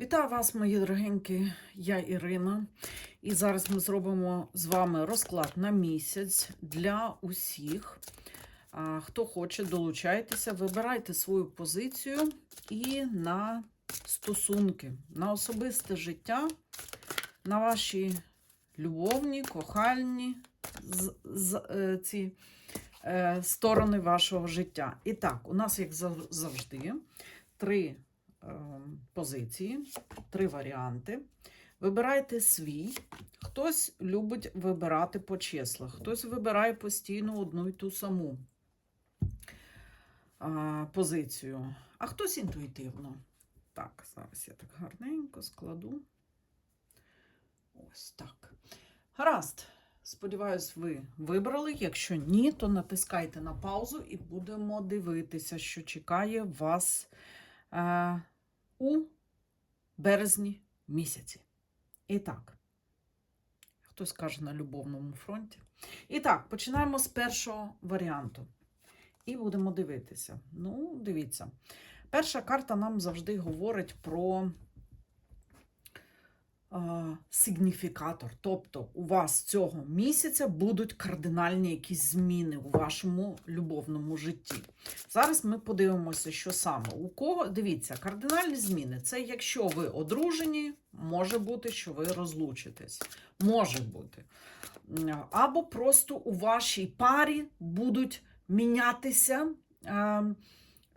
Вітаю вас, мої дорогенькі, я Ірина. І зараз ми зробимо з вами розклад на місяць для усіх. Хто хоче, долучайтеся, вибирайте свою позицію і на стосунки, на особисте життя, на ваші любовні, кохальні з, з, е, ці е, сторони вашого життя. І так, у нас, як завжди, три позиції, три варіанти. Вибирайте свій. Хтось любить вибирати по числах, хтось вибирає постійно одну і ту саму позицію, а хтось інтуїтивно. Так, зараз я так гарненько складу. Ось так. Гаразд. Сподіваюсь, ви вибрали. Якщо ні, то натискайте на паузу і будемо дивитися, що чекає вас е, у березні місяці. І так, хтось каже на любовному фронті. І так, починаємо з першого варіанту. І будемо дивитися. Ну, дивіться. Перша карта нам завжди говорить про сигніфікатор. Тобто, у вас цього місяця будуть кардинальні якісь зміни у вашому любовному житті. Зараз ми подивимося, що саме. У кого, дивіться, кардинальні зміни це якщо ви одружені, може бути, що ви розлучитесь. Може бути. Або просто у вашій парі будуть мінятися.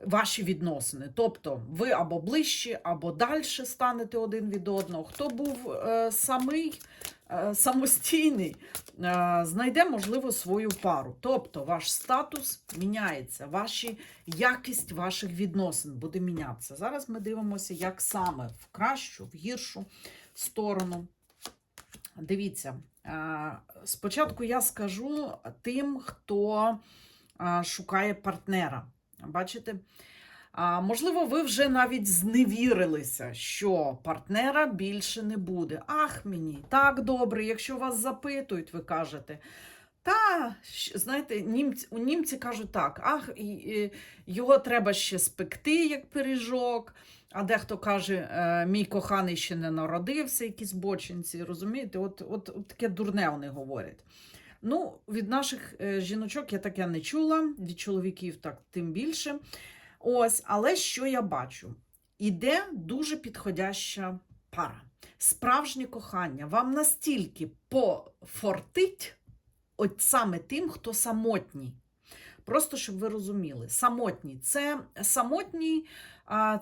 Ваші відносини. Тобто ви або ближче, або далі станете один від одного. Хто був е, самий, е, самостійний, е, знайде, можливо, свою пару. Тобто ваш статус міняється, ваші, якість ваших відносин буде мінятися. Зараз ми дивимося, як саме в кращу, в гіршу сторону. Дивіться, е, спочатку я скажу тим, хто е, шукає партнера. Бачите? А, можливо, ви вже навіть зневірилися, що партнера більше не буде. Ах, мені так добре, якщо вас запитують, ви кажете. Та, знаєте, німці, у німці кажуть так, ах, і, і, його треба ще спекти, як пиріжок. А дехто каже, е, мій коханий ще не народився, якісь бочинці, розумієте? От, от, от таке дурне вони говорять. Ну, від наших е, жіночок я таке не чула, від чоловіків так тим більше. Ось, але що я бачу? Іде дуже підходяща пара. Справжнє кохання вам настільки пофортить, от саме тим, хто самотній. Просто щоб ви розуміли, самотній. Це самотній,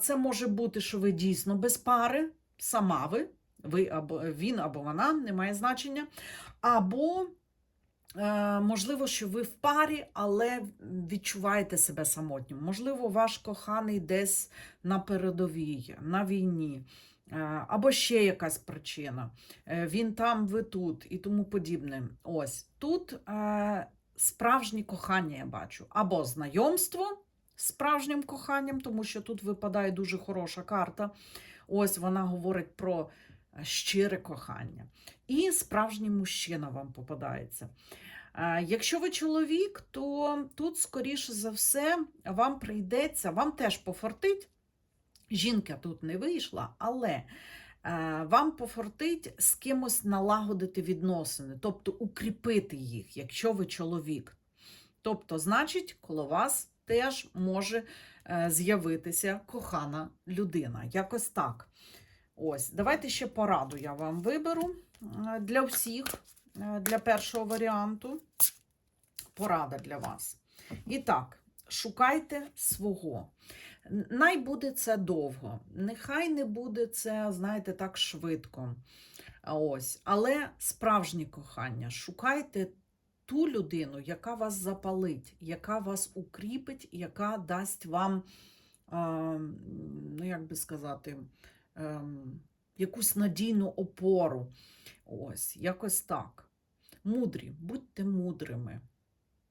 це може бути, що ви дійсно без пари, сама ви, ви або він, або вона, не має значення. Або Можливо, що ви в парі, але відчуваєте себе самотнім. Можливо, ваш коханий десь на передовій, на війні, е, або ще якась причина. Е, Він там, ви тут і тому подібне. Ось тут е, справжнє кохання я бачу. Або знайомство з справжнім коханням, тому що тут випадає дуже хороша карта. Ось вона говорить про е, щире кохання. І справжній мужчина вам попадається. Якщо ви чоловік, то тут, скоріше за все, вам прийдеться, вам теж пофортить. Жінка тут не вийшла, але е, вам пофортить з кимось налагодити відносини, тобто укріпити їх, якщо ви чоловік. Тобто, значить, коло вас теж може е, з'явитися кохана людина. Якось так. Ось, давайте ще пораду я вам виберу е, для всіх, е, для першого варіанту. Порада для вас. І так, шукайте свого. Най буде це довго. Нехай не буде це, знаєте, так швидко. Ось. Але справжнє кохання. Шукайте ту людину, яка вас запалить, яка вас укріпить, яка дасть вам, е, ну як би сказати, ем, якусь надійну опору. Ось, якось так. Мудрі, будьте мудрими.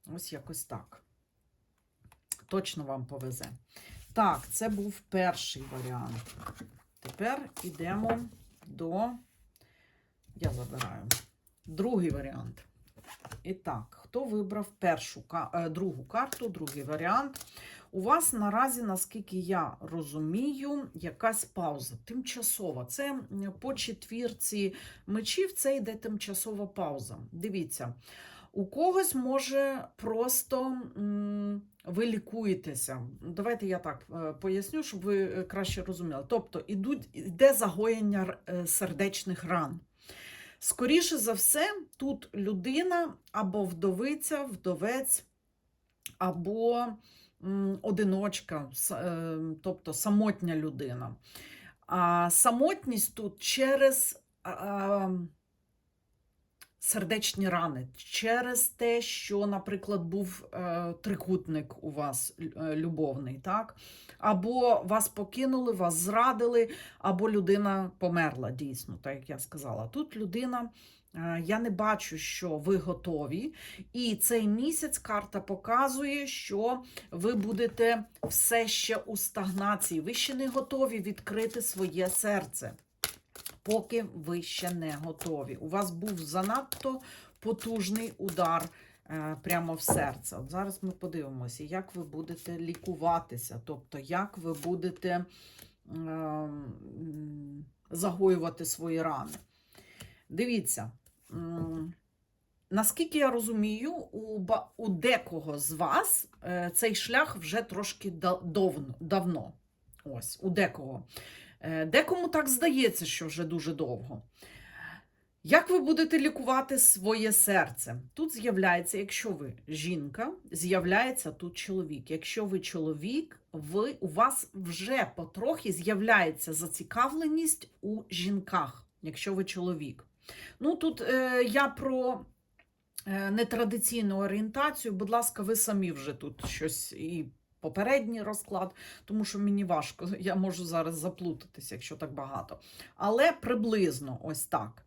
Ось якось так. Точно вам повезе. Так, це був перший варіант. Тепер йдемо до. Я забираю. Другий варіант. І так, хто вибрав першу е, другу карту, другий варіант? У вас наразі, наскільки я розумію, якась пауза тимчасова. Це по четвірці мечів, це йде тимчасова пауза. Дивіться, у когось може просто ви лікуєтеся. Давайте я так е, поясню, щоб ви е, краще розуміли. Тобто йде загоєння сердечних ран. Скоріше за все, тут людина або вдовиця, вдовець, або одиночка, е, тобто самотня людина. А самотність тут через сердечні рани, через те, що, наприклад, був е, трикутник у вас е, любовний, так? Або вас покинули, вас зрадили, або людина померла дійсно, так як я сказала. Тут людина. е, Я не бачу, що ви готові, і цей місяць карта показує, що ви будете все ще у стагнації. Ви ще не готові відкрити своє серце, поки ви ще не готові. У вас був занадто потужний удар е, прямо в серце. От зараз ми подивимося, як ви будете лікуватися, тобто як ви будете ем, загоювати свої рани. Дивіться. Наскільки я розумію, у, у декого з вас е, цей шлях вже трошки да- давно. давно. Ось, у декого. Е, декому так здається, що вже дуже довго. Як ви будете лікувати своє серце? Тут з'являється, якщо ви жінка, з'являється тут чоловік. Якщо ви чоловік, ви, у вас вже потрохи з'являється зацікавленість у жінках, якщо ви чоловік. Ну тут е, я про е, нетрадиційну орієнтацію. Будь ласка, ви самі вже тут щось і попередній розклад, тому що мені важко, я можу зараз заплутатися, якщо так багато. Але приблизно ось так.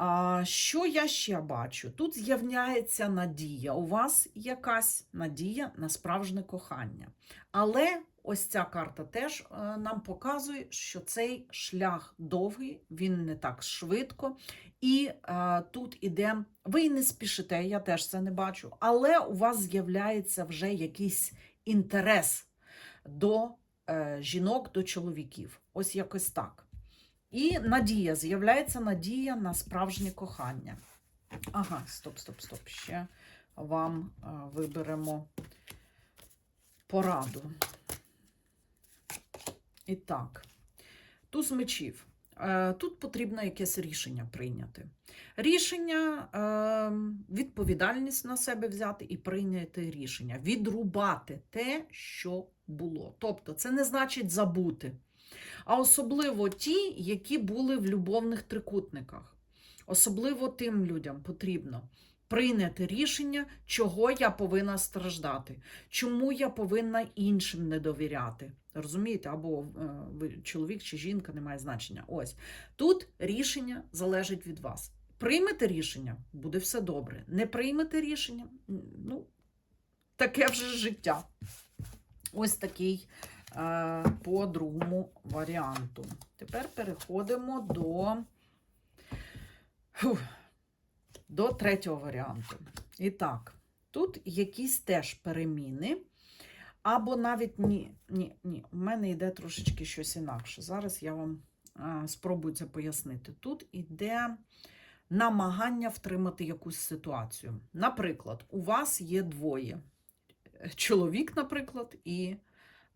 А, що я ще бачу? Тут з'являється надія. У вас якась надія на справжнє кохання. Але ось ця карта теж е, нам показує, що цей шлях довгий, він не так швидко. І е, тут іде, ви не спішите, я теж це не бачу, але у вас з'являється вже якийсь інтерес до е, жінок, до чоловіків. Ось якось так. І надія, з'являється надія на справжнє кохання. Ага, стоп, стоп, стоп. Ще вам е, виберемо пораду. І так, туз мечів. Е, Тут потрібно якесь рішення прийняти. Рішення, е, відповідальність на себе взяти і прийняти рішення, відрубати те, що було. Тобто, це не значить забути, а особливо ті, які були в любовних трикутниках. Особливо тим людям потрібно прийняти рішення, чого я повинна страждати, чому я повинна іншим не довіряти. Розумієте, або е, ви чоловік чи жінка, не має значення. Ось тут рішення залежить від вас. Приймете рішення, буде все добре. Не приймете рішення, ну, таке вже життя. Ось такий е, по другому варіанту. Тепер переходимо до, Фух, до третього варіанту. І так, тут якісь теж переміни. Або навіть ні, ні, ні, у мене йде трошечки щось інакше. Зараз я вам а, спробую це пояснити. Тут іде намагання втримати якусь ситуацію. Наприклад, у вас є двоє: чоловік, наприклад, і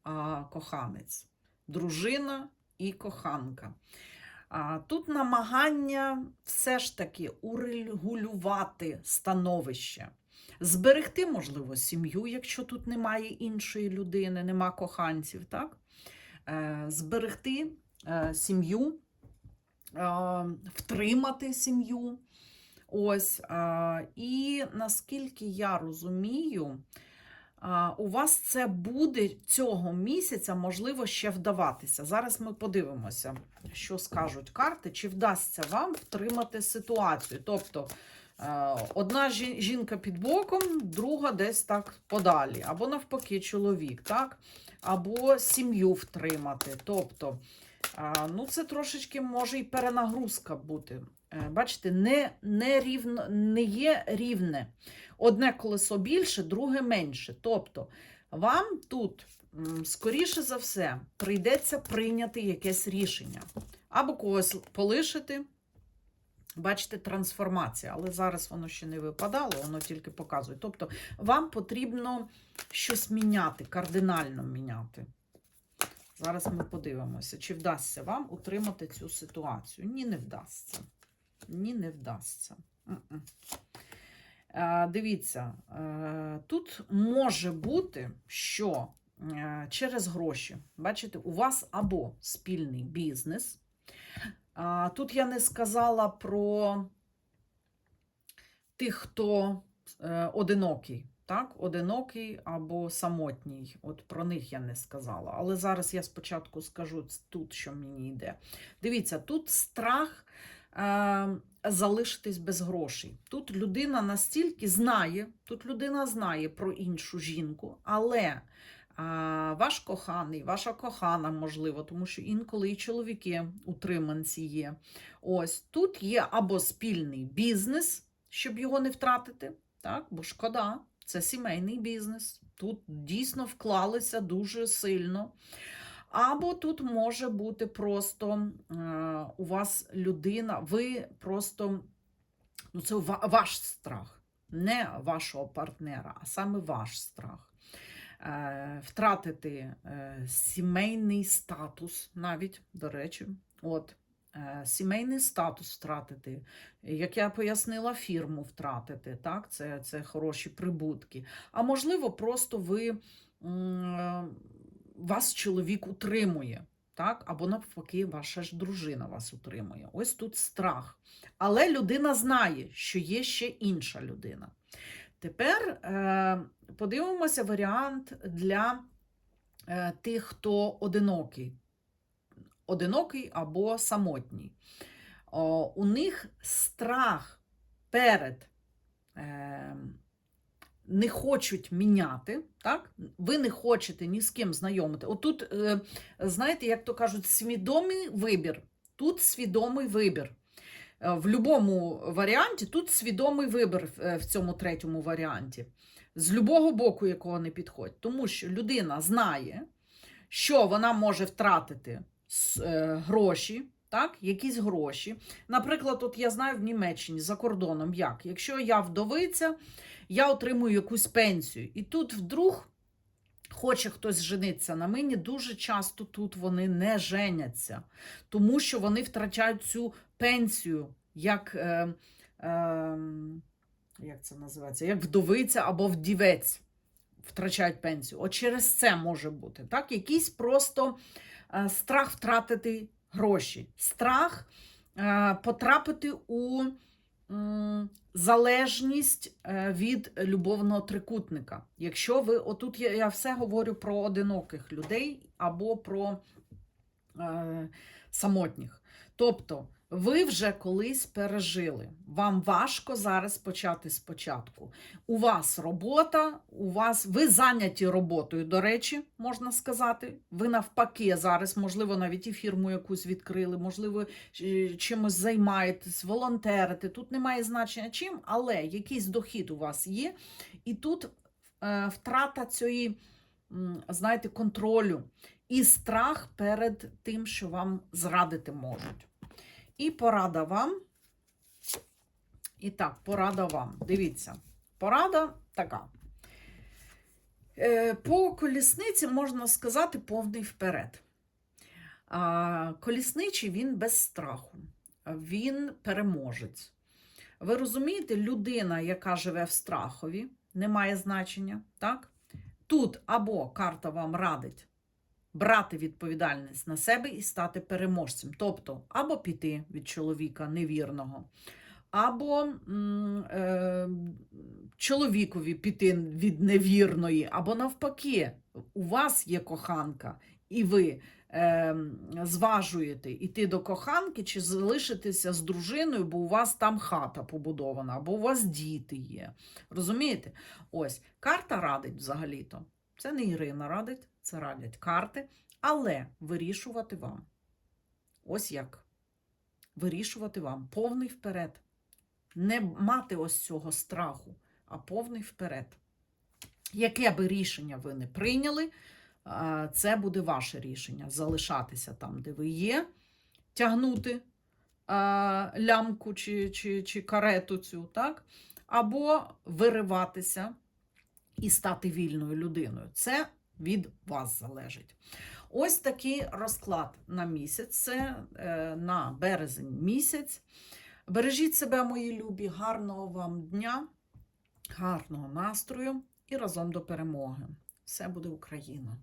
а, коханець, дружина і коханка. А, тут намагання все ж таки урегулювати становище. Зберегти, можливо, сім'ю, якщо тут немає іншої людини, нема коханців, так? Е, зберегти е, сім'ю, е, втримати сім'ю. Ось. І наскільки я розумію, у вас це буде цього місяця, можливо, ще вдаватися. Зараз ми подивимося, що скажуть карти, чи вдасться вам втримати ситуацію. Тобто, Одна жінка під боком, друга десь так подалі, або навпаки, чоловік, так? Або сім'ю втримати. Тобто, е, ну, це трошечки може і перенагрузка бути. Е, Бачите, не, не, рівно, не є рівне. Одне колесо більше, друге менше. Тобто, Вам тут, скоріше за все, прийдеться прийняти якесь рішення. Або когось полишити. Бачите, трансформація, але зараз воно ще не випадало, воно тільки показує. Тобто, вам потрібно щось міняти, кардинально міняти. Зараз ми подивимося, чи вдасться вам утримати цю ситуацію. Ні, не вдасться. Ні, не вдасться. Е, Дивіться, е, тут може бути, що е, через гроші, бачите, у вас або спільний бізнес. А, Тут я не сказала про тих, хто е, одинокий, так? Одинокий або самотній. От про них я не сказала. Але зараз я спочатку скажу тут, що мені йде. Дивіться, тут страх е, залишитись без грошей. Тут людина настільки знає, тут людина знає про іншу жінку, але. Ваш коханий, ваша кохана, можливо, тому що інколи і чоловіки утриманці є. Ось тут є або спільний бізнес, щоб його не втратити, так? бо шкода, це сімейний бізнес. Тут дійсно вклалися дуже сильно. Або тут може бути просто е, у вас людина, ви просто, ну це ва- ваш страх, не вашого партнера, а саме ваш страх. Е, втратити е, сімейний статус, навіть, до речі, от, е, сімейний статус втратити, як я пояснила, фірму втратити, так, це, це хороші прибутки. А можливо, просто ви, вас чоловік утримує, так, або навпаки, ваша ж дружина вас утримує. Ось тут страх. Але людина знає, що є ще інша людина. Тепер е, подивимося варіант для е, тих, хто одинокий. Одинокий або самотній. У них страх перед е, не хочуть міняти, так? ви не хочете ні з ким знайомити. Отут, знаєте, як то кажуть, свідомий вибір. Тут свідомий вибір. Е, В будь-якому варіанті тут свідомий вибір в- е, цьому третьому варіанті. З любого боку, якого не підходить. Тому що людина знає, що вона може втратити е, гроші, так, якісь гроші. Наприклад, от я знаю в Німеччині за кордоном, як? Якщо я вдовиця, я отримую якусь пенсію. І тут вдруг хоче хтось жениться на мені, дуже часто тут вони не женяться, тому що вони втрачають цю пенсію, як, е, е, як це називається, як вдовиця або вдівець втрачають пенсію. От через це може бути. Так? Якийсь просто е, страх втратити гроші, страх е, потрапити у залежність е, від любовного трикутника. Якщо ви, отут я, я все говорю про одиноких людей або про е, самотніх. Тобто, ви вже колись пережили. Вам важко зараз почати спочатку. У вас робота, у вас ви зайняті роботою, до речі, можна сказати. Ви навпаки зараз, можливо, навіть і фірму якусь відкрили, можливо, чимось займаєтесь, волонтерите. Тут немає значення чим, але якийсь дохід у вас є, і тут е, втрата цієї, знаєте, контролю і страх перед тим, що вам зрадити можуть. І порада вам. І так, порада вам. Дивіться, порада така. Е, По колісниці можна сказати повний вперед. Колісничий він без страху, він переможець. Ви розумієте, людина, яка живе в страхові, не має значення. так? Тут або карта вам радить брати відповідальність на себе і стати переможцем. Тобто, або піти від чоловіка невірного, або е, чоловікові піти від невірної, або навпаки, у вас є коханка, і ви е, зважуєте йти до коханки чи залишитися з дружиною, бо у вас там хата побудована, або у вас діти є. Розумієте? Ось карта радить взагалі-то. Це не Ірина радить, це радять карти, але вирішувати вам. Ось як. Вирішувати вам повний вперед. Не мати ось цього страху, а повний вперед. Яке би рішення ви не прийняли, це буде ваше рішення. Залишатися там, де ви є, тягнути лямку чи, чи, чи карету цю, так? або вириватися і стати вільною людиною. Це від вас залежить. Ось такий розклад на місяць. Е, на березень місяць. Бережіть себе, мої любі, гарного вам дня, гарного настрою і разом до перемоги. Все буде Україна!